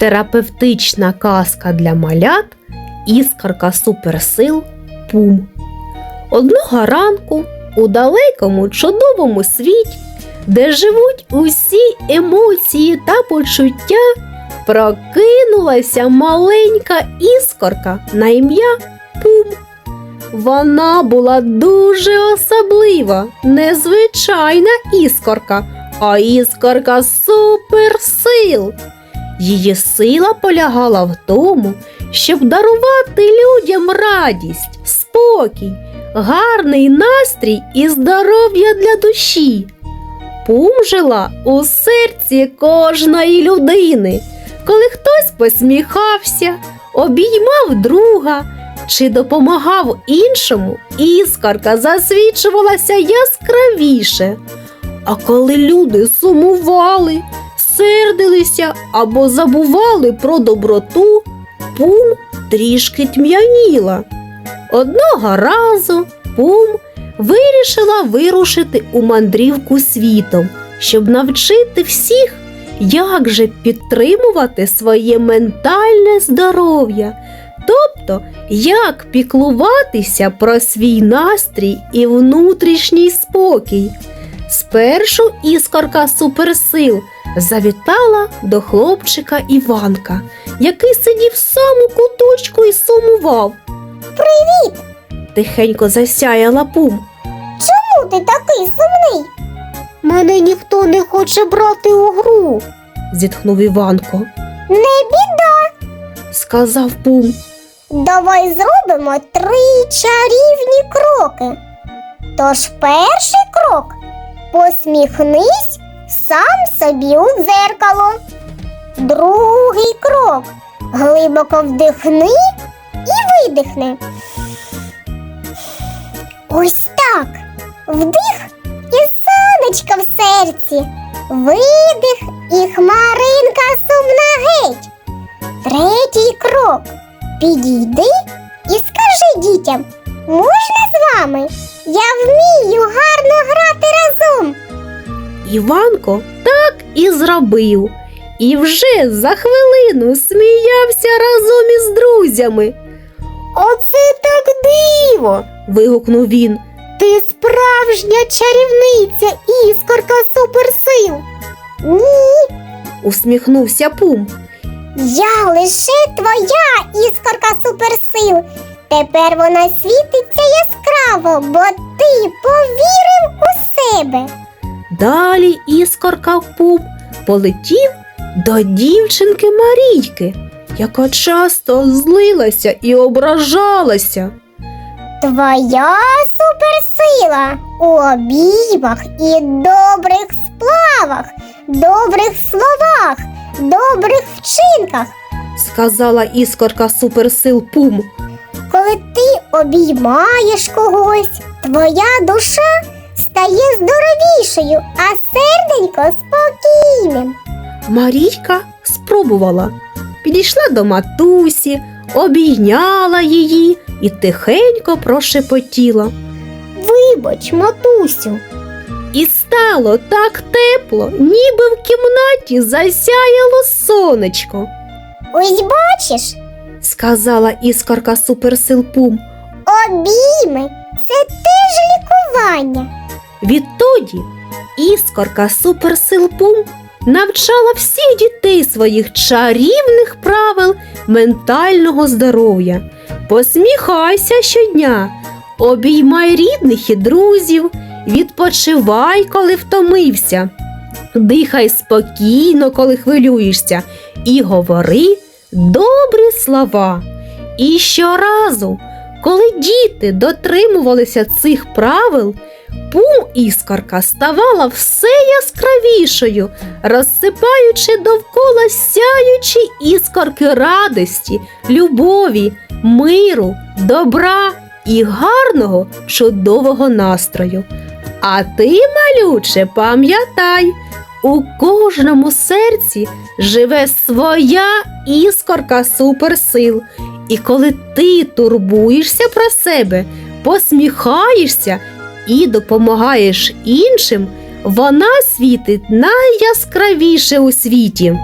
Терапевтична казка для малят Іскорка суперсил Пум. Одного ранку у далекому чудовому світі, де живуть усі емоції та почуття, прокинулася маленька іскорка на ім'я Пум. Вона була дуже особлива, незвичайна іскорка, а іскорка суперсил. Її сила полягала в тому, щоб дарувати людям радість, спокій, гарний настрій і здоров'я для душі. Пум жила у серці кожної людини, коли хтось посміхався, обіймав друга чи допомагав іншому, іскорка засвічувалася яскравіше. А коли люди сумували, сердилися або забували про доброту, пум трішки тьмяніла. Одного разу пум вирішила вирушити у мандрівку світом, щоб навчити всіх, як же підтримувати своє ментальне здоров'я, тобто як піклуватися про свій настрій і внутрішній спокій. Спершу іскорка суперсил завітала до хлопчика Іванка, який сидів в саму куточку і сумував. Привіт! Тихенько засяяла пум. Чому ти такий сумний? Мене ніхто не хоче брати у гру, зітхнув Іванко. Не біда. Сказав пум. Давай зробимо три чарівні кроки. Тож перший крок посміхнись сам собі у дзеркало. Другий крок глибоко вдихни і видихни. Ось так. Вдих і сонечко в серці. Видих і хмаринка сумна геть. Третій крок. Підійди і скажи дітям, можна з вами? Я вмію гарно грати разом. Іванко так і зробив. І вже за хвилину сміявся разом із друзями. Оце так диво. вигукнув він. Ти справжня чарівниця, іскорка суперсил. Ні, усміхнувся Пум. я лише твоя іскорка суперсил. Тепер вона світиться яскраво, бо ти повірив у себе. Далі іскорка Пум полетів до дівчинки Марійки, яка часто злилася і ображалася. Твоя суперсила у обіймах і добрих сплавах, добрих словах, добрих вчинках. сказала іскорка суперсил Пум. Коли ти обіймаєш когось, твоя душа стає здоровішою, а серденько спокійним. Марійка спробувала. Підійшла до матусі, обійняла її і тихенько прошепотіла. Вибач, матусю, І стало так тепло, ніби в кімнаті засяяло сонечко, ось бачиш, сказала іскорка суперсил Пум. обійми це теж лікування. Відтоді іскорка суперсил Пум навчала всіх дітей своїх чарівних правил ментального здоров'я. Посміхайся щодня, обіймай рідних і друзів, відпочивай, коли втомився, дихай спокійно, коли хвилюєшся, і говори добрі слова. І щоразу, коли діти дотримувалися цих правил, Пум іскорка ставала все яскравішою, розсипаючи довкола сяючі іскорки радості, любові, миру, добра і гарного, чудового настрою. А ти, малюче, пам'ятай, у кожному серці живе своя іскорка суперсил. І коли ти турбуєшся про себе, посміхаєшся і допомагаєш іншим, вона світить найяскравіше у світі.